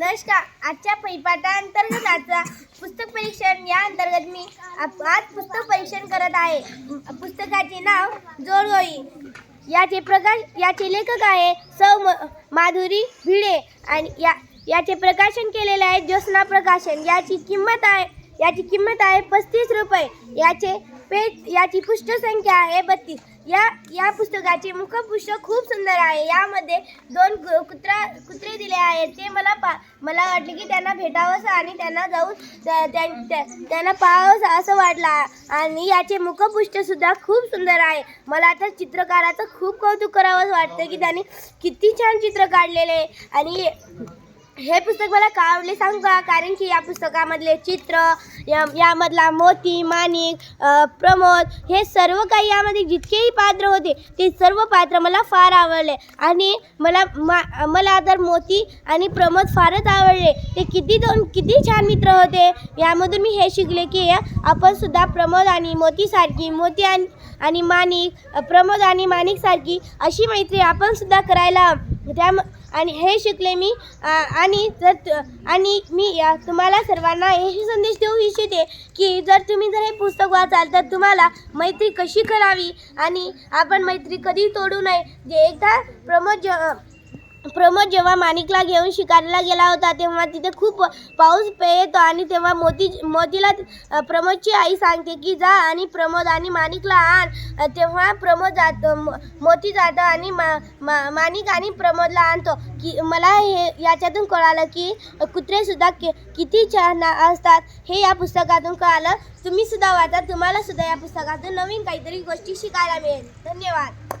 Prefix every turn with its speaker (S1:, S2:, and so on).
S1: नमस्कार. आजच्या परिपाठाअंतर्गत आजचा पुस्तक परीक्षण या अंतर्गत मी आप- आज पुस्तक परीक्षण करत आहे. पुस्तकाचे नाव जोडगोळी याचे प्रकाश याचे लेखक आहे सौ म- माधुरी भिडे आणि या याचे प्रकाशन केलेले आहे ज्योत्ना प्रकाशन. याची किंमत आहे याची किंमत आहे पस्तीस रुपये. याचे पेज याची पुष्ठसंख्या आहे बत्तीस. या या पुस्तकाचे मुखपृष्ठ खूप सुंदर आहे. यामध्ये दोन कुत्रा कुत्रे दिले ते मला पा मला वाटले की त्यांना भेटावंसं आणि त्यांना जाऊन त्या- त्यांना पाहावंसं असं वाटलं. आणि याचे मुखपृष्ठसुद्धा खूप सुंदर आहे. मला तर चित्रकाराचं खूप कौतुक करावंसं वाटतं की त्यांनी किती छान चित्र काढलेले आहे. आणि हे पुस्तक मला का आवडले सांगू का कारण की या पुस्तकामधले चित्र या यामधला मोती माणिक प्रमोद हे सर्व काही यामध्ये जितकेही पात्र होते ते सर्व पात्र मला फार आवडले. आणि मला मा मला तर मोती आणि प्रमोद फारच आवडले. ते किती दोन किती छान मित्र होते. यामधून मी हे शिकले की आपण सुद्धा प्रमोद आणि मोतीसारखी मोती आणि आणि माणिक प्रमोद आणि माणिकसारखी अशी मैत्री आपण सुद्धा करायला त्या आणि हे शिकले मी. आणि जर त- आणि मी या तुम्हाला सर्वांना हेही संदेश देऊ इच्छिते की जर तुम्ही जर हे पुस्तक वाचाल तर तुम्हाला मैत्री कशी करावी? आणि आपण मैत्री कधी तोडू नये? जे एकदा प्रमोद ज प्रमोद जेव्हा माणिकला घेऊन शिकारीला गेला होता तेव्हा तिथे खूप पाऊस पे येतो आणि तेव्हा मोती मोतीला प्रमोदची आई सांगते की जा आणि प्रमोद आणि माणिकला आण. तेव्हा प्रमोद जातो मोती जातो आणि मा, मा, माणिक आणि प्रमोदला आणतो की मला हे याच्यातून कळालं की कुत्रेसुद्धा कि किती छान असतात. हे या पुस्तकातून कळालं. तुम्ही सुद्धा वाचा तुम्हालासुद्धा या पुस्तकातून नवीन काहीतरी गोष्टी शिकायला मिळेल. धन्यवाद.